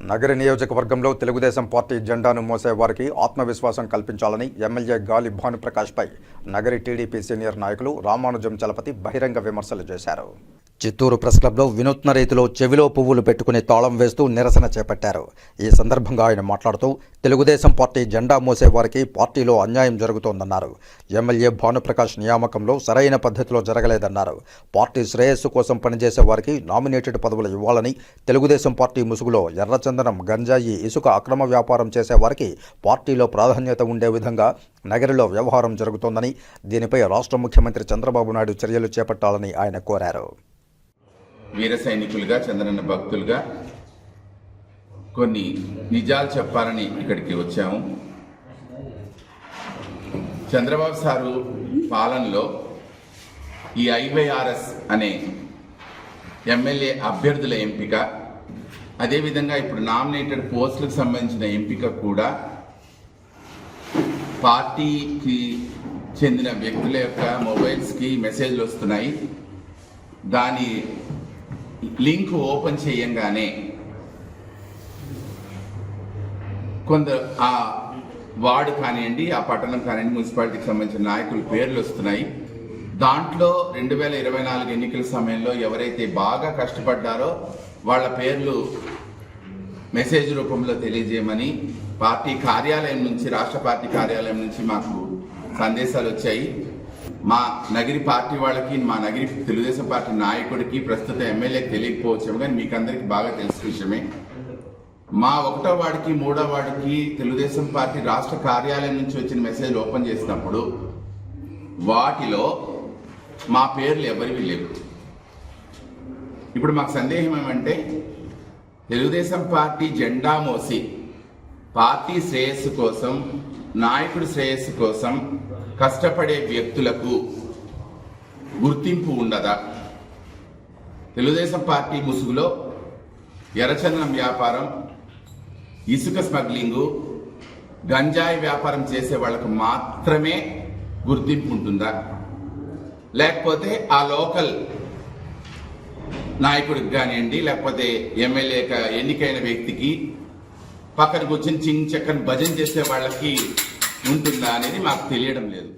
నగరి నియోజకవర్గంలో తెలుగుదేశం పార్టీ జెండాను మోసే వారికి ఆత్మవిశ్వాసం కల్పించాలని ఎమ్మెల్యే గాలి భానుప్రకాష్పై నగరి టీడీపీ సీనియర్ నాయకులు రామానుజం చలపతి బహిరంగ విమర్శలు చేశారు. చిత్తూరు ప్రెస్ క్లబ్లో వినూత్న రీతిలో చెవిలో పువ్వులు పెట్టుకుని తాళం వేస్తూ నిరసన చేపట్టారు. ఈ సందర్భంగా ఆయన మాట్లాడుతూ తెలుగుదేశం పార్టీ జెండా మోసే వారికి పార్టీలో అన్యాయం జరుగుతోందన్నారు. ఎమ్మెల్యే భానుప్రకాష్ నియామకంలో సరైన పద్ధతిలో జరగలేదన్నారు. పార్టీ శ్రేయస్సు కోసం పనిచేసే వారికి నామినేటెడ్ పదవులు ఇవ్వాలని తెలుగుదేశం పార్టీ ముసుగులో ఎర్రచందనం గంజాయి ఇసుక అక్రమ వ్యాపారం చేసే వారికి పార్టీలో ప్రాధాన్యత ఉండే విధంగా నగరిలో వ్యవహారం జరుగుతోందని దీనిపై రాష్ట్ర ముఖ్యమంత్రి చంద్రబాబు నాయుడు చర్యలు చేపట్టాలని ఆయన కోరారు. వీర సైనికులుగా చంద్రన్న భక్తులుగా కొన్ని నిజాలు చెప్పాలని ఇక్కడికి వచ్చాము. చంద్రబాబు సారు పాలనలో ఈ ఐవైఆర్ఎస్ అనే ఎమ్మెల్యే అభ్యర్థుల ఎంపిక అదేవిధంగా ఇప్పుడు నామినేటెడ్ పోస్టులకు సంబంధించిన ఎంపిక కూడా పార్టీకి చెందిన వ్యక్తుల యొక్క మొబైల్స్కి మెసేజ్లు వస్తున్నాయి. దాని లింక్ ఓపెన్ చేయంగానే కొందరు ఆ వార్డు కానివ్వండి ఆ పట్టణం కానివ్వండి మున్సిపాలిటీకి సంబంధించిన నాయకుల పేర్లు వస్తున్నాయి. దాంట్లో రెండు వేల ఇరవై నాలుగు ఎన్నికల సమయంలో ఎవరైతే బాగా కష్టపడ్డారో వాళ్ళ పేర్లు మెసేజ్ రూపంలో తెలియజేయమని పార్టీ కార్యాలయం నుంచి రాష్ట్ర పార్టీ కార్యాలయం నుంచి మాకు సందేశాలు వచ్చాయి. మా నగిరి పార్టీ వాళ్ళకి మా నగిరి తెలుగుదేశం పార్టీ నాయకుడికి ప్రస్తుత ఎమ్మెల్యేకి తెలియకపోవచ్చాము కానీ మీకు అందరికీ బాగా తెలిసిన విషయమే. మా ఒకటో వాడికి మూడో వాడికి తెలుగుదేశం పార్టీ రాష్ట్ర కార్యాలయం నుంచి వచ్చిన మెసేజ్ ఓపెన్ చేసినప్పుడు వాటిలో మా పేర్లు ఎవరివి లేవు. ఇప్పుడు మాకు సందేహం ఏమంటే తెలుగుదేశం పార్టీ జెండా మోసి పార్టీ శ్రేయస్సు కోసం నాయకుడి శ్రేయస్సు కోసం కష్టపడే వ్యక్తులకు గుర్తింపు ఉండదా? తెలుగుదేశం పార్టీ ముసుగులో ఎర్రచందనం వ్యాపారం ఇసుక స్మగ్లింగు గంజాయి వ్యాపారం చేసే వాళ్ళకు మాత్రమే గుర్తింపు ఉంటుందా? లేకపోతే ఆ లోకల్ నాయకుడికి కానివ్వండి లేకపోతే ఎమ్మెల్యే ఎన్నికైన వ్యక్తికి పక్కన కూర్చొని చింగ్ చక్కని భజన చేసే వాళ్ళకి ఉంటుందా అనేది మాకు తెలియడం లేదు.